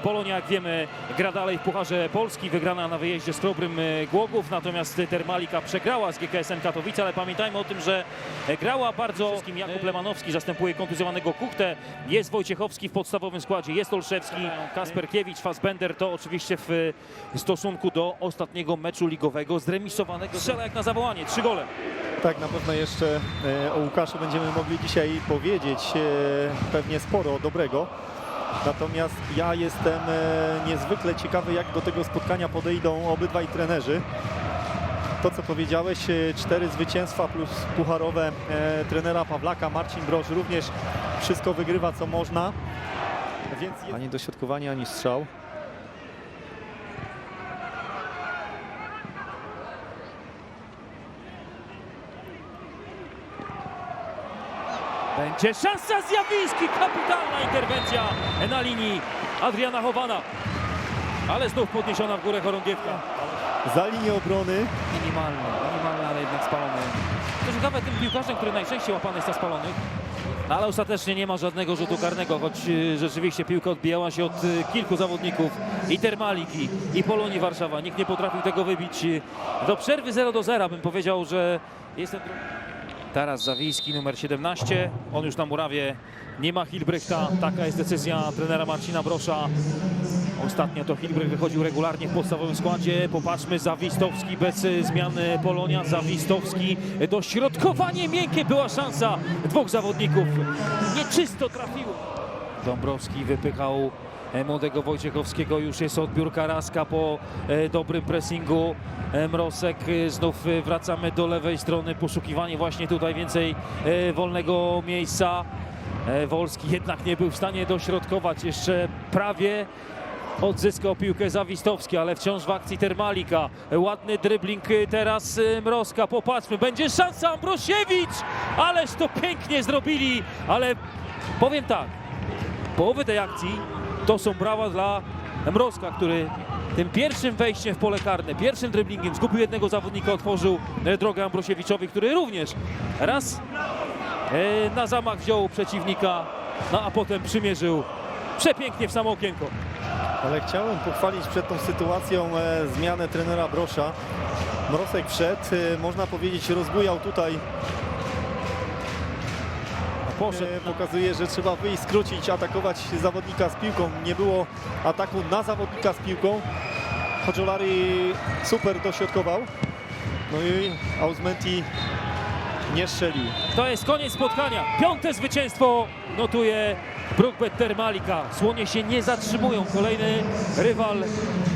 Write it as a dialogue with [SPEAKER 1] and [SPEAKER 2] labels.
[SPEAKER 1] Polonia, jak wiemy, gra dalej w Pucharze Polski, wygrana na wyjeździe z Krobrym e, Głogów, natomiast Termalika przegrała z GKS-em Katowice, ale pamiętajmy o tym, że grała bardzo... Wszystkim Jakub Lemanowski zastępuje kontuzjowanego Kuchtę, jest Wojciechowski w podstawowym składzie, jest Olszewski, Kasperkiewicz, Fassbender, to oczywiście w stosunku do ostatniego meczu ligowego zremisowanego. Strzela jak na zawołanie, trzy gole.
[SPEAKER 2] Tak, na pewno jeszcze e, o Łukaszu będziemy mogli dzisiaj powiedzieć e, pewnie sporo dobrego. Natomiast ja jestem e, niezwykle ciekawy, jak do tego spotkania podejdą obydwaj trenerzy. To, co powiedziałeś, e, cztery zwycięstwa plus pucharowe e, trenera Pawlaka, Marcin Broż również wszystko wygrywa, co można. Więc ani dośrodkowanie, ani strzał.
[SPEAKER 1] Będzie szansa zjawiski, kapitalna interwencja na linii Adriana Chowana. Ale znów podniesiona w górę chorągiewka.
[SPEAKER 2] Za linię obrony
[SPEAKER 1] Minimalny, minimalny, ale jednak spalony. To ciekawe tym piłkarzem, który najczęściej łapany jest na spalonych. Ale ostatecznie nie ma żadnego rzutu karnego, choć y, rzeczywiście piłka odbijała się od y, kilku zawodników i Termaliki, i Polonii Warszawa. Nikt nie potrafił tego wybić. Y, Do przerwy 0 do 0 bym powiedział, że jestem... Teraz Zawijski, numer 17. On już na murawie nie ma Hilbrechta. Taka jest decyzja trenera Marcina Brosza. Ostatnio to Hilbrecht wychodził regularnie w podstawowym składzie. Popatrzmy, Zawistowski bez y, zmiany Polonia. Zawistowski, y, dośrodkowanie miękkie. Była szansa dwóch zawodników. Nieczysto trafiło. Dąbrowski wypychał e, młodego Wojciechowskiego. Już jest odbiór Karaska po e, dobrym pressingu. E, Mrosek, e, znów e, wracamy do lewej strony. Poszukiwanie właśnie tutaj więcej e, wolnego miejsca. E, Wolski jednak nie był w stanie dośrodkować. Jeszcze prawie odzyskał piłkę Zawistowski, ale wciąż w akcji Termalika. E, Ładny dribbling e, teraz e, Mrozka. Popatrzmy, będzie szansa Ambrosiewicz! Ależ to pięknie zrobili, ale powiem tak, połowy tej akcji to są brawa dla Mrozka, który tym pierwszym wejściem w pole karne, pierwszym dribblingiem zgubił jednego zawodnika, otworzył e, drogę Ambrosiewiczowi, który również raz e, na zamach wziął przeciwnika, no a potem przymierzył przepięknie w samo okienko.
[SPEAKER 2] Ale chciałem pochwalić przed tą sytuacją e, zmianę trenera Brosza. Mrosek wszedł, można powiedzieć rozbujał tutaj,
[SPEAKER 1] Poszedł
[SPEAKER 2] e, pokazuje, że trzeba wyjść, skrócić, atakować zawodnika z piłką. Nie było ataku na zawodnika z piłką. Chodżolari super dośrodkował. No i Ausmenti nie strzelił.
[SPEAKER 1] To jest koniec spotkania. Piąte zwycięstwo notuje Brookbet Termalika. Słonie się nie zatrzymują. Kolejny rywal